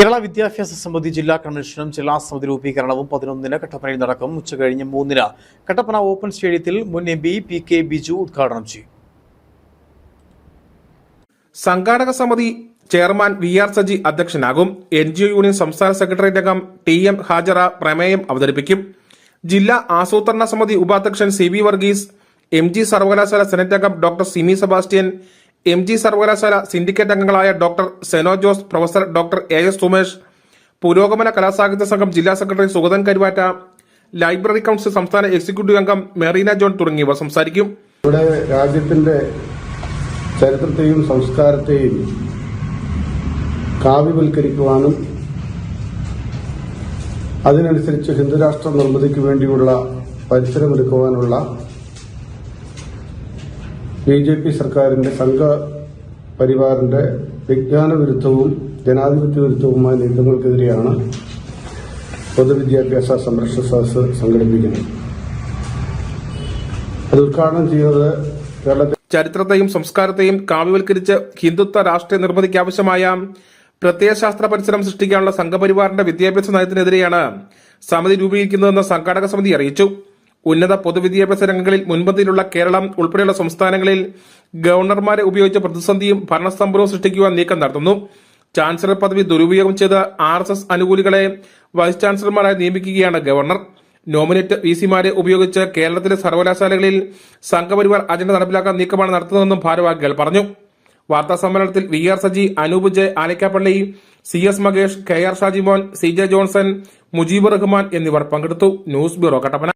കേരള വിദ്യാഭ്യാസ സമിതി ജില്ലാ കൺവെൻഷനും ജില്ലാ സമിതി രൂപീകരണവും പതിനൊന്നിന് കട്ടപ്പനയിൽ നടക്കും. ഉച്ചകഴിഞ്ഞ് മൂന്നിന് കട്ടപ്പന ഓപ്പൺ സ്റ്റേഡിയത്തിൽ മുൻ M P P K Biju ഉദ്ഘാടനം ചെയ്യും. സംഘാടക സമിതി ചെയർമാൻ വി ആർ സജി അധ്യക്ഷനാകും. എൻ ജി ഒ യൂണിയൻ സംസ്ഥാന സെക്രട്ടേറിയറ്റ് അംഗം ടി എം ഹാജറ പ്രമേയം അവതരിപ്പിക്കും. ജില്ലാ ആസൂത്രണ സമിതി ഉപാധ്യക്ഷൻ C V Varghese M G സർവകലാശാല സെനറ്റ് അംഗം doctor Simi Sebastian M G സർവകലാശാല സിൻഡിക്കേറ്റ് അംഗങ്ങളായ doctor Seno Jose professor doctor A S Sumesh പുരോഗമന കലാസാഹിത്യ സംഘം ജില്ലാ secretary Sugathan Karuvatta library council സംസ്ഥാന എക്സിക്യൂട്ടീവ് അംഗം മെറീന ജോൺ തുടങ്ങിയവർ സംസാരിക്കും. ഇവിടെ രാജ്യത്തിന്റെ ചരിത്രത്തെയും സംസ്കാരത്തെയും കാവ്യവൽക്കരിക്കുവാനും അതിനനുസരിച്ച് ഹിന്ദുരാഷ്ട്ര നിർമ്മിതിക്ക് വേണ്ടിയുള്ള പരിസരമൊരുക്കുവാനുള്ള ബി ജെ പി സർക്കാരിന്റെ സംഘ പരിവാറിന്റെ വിജ്ഞാന വിരുദ്ധവും ജനാധിപത്യ വിരുദ്ധവുമായ നീക്കങ്ങൾക്കെതിരെയാണ് പൊതുവിദ്യാഭ്യാസ സംരക്ഷണ സദസ് സംഘടിപ്പിക്കുന്നത്. അത് ഉദ്ഘാടനം ചെയ്യുന്നത് കേരളത്തിൽ ചരിത്രത്തെയും സംസ്കാരത്തെയും കാവ്യവൽക്കരിച്ച് ഹിന്ദുത്വ രാഷ്ട്രീയ നിർമ്മിതിക്ക് ആവശ്യമായ പ്രത്യയശാസ്ത്ര പരിസരം സൃഷ്ടിക്കാനുള്ള സംഘപരിവാറിന്റെ വിദ്യാഭ്യാസ നയത്തിനെതിരെയാണ് സമിതി രൂപീകരിക്കുന്നതെന്ന് സംഘാടക സമിതി അറിയിച്ചു. ഉന്നത പൊതുവിദ്യാഭ്യാസ രംഗങ്ങളിൽ മുൻപന്തിയിലുള്ള കേരളം ഉൾപ്പെടെയുള്ള സംസ്ഥാനങ്ങളിൽ ഗവർണർമാരെ ഉപയോഗിച്ച പ്രതിസന്ധിയും ഭരണസ്തംഭനവും സൃഷ്ടിക്കുവാൻ നീക്കം നടത്തുന്നു. ചാൻസലർ പദവി ദുരുപയോഗം ചെയ്ത ആർ എസ് എസ് അനുകൂലികളെ വൈസ് ചാൻസലർമാരായി നിയമിക്കുകയാണ് ഗവർണർ. നോമിനേറ്റ് വി സിമാരെ ഉപയോഗിച്ച് കേരളത്തിലെ സർവകലാശാലകളിൽ സംഘപരിവാർ അജണ്ട നടപ്പിലാക്കാൻ നീക്കമാണ് നടത്തുന്നതെന്നും ഭാരവാഹികൾ പറഞ്ഞു. വാർത്താ സമ്മേളനത്തിൽ V R Saji Anoop J Alikkappally C S Makesh K R Shajimon C J Johnson Mujeeb Rahman എന്നിവർ പങ്കെടുത്തു. News bureau Kattappana.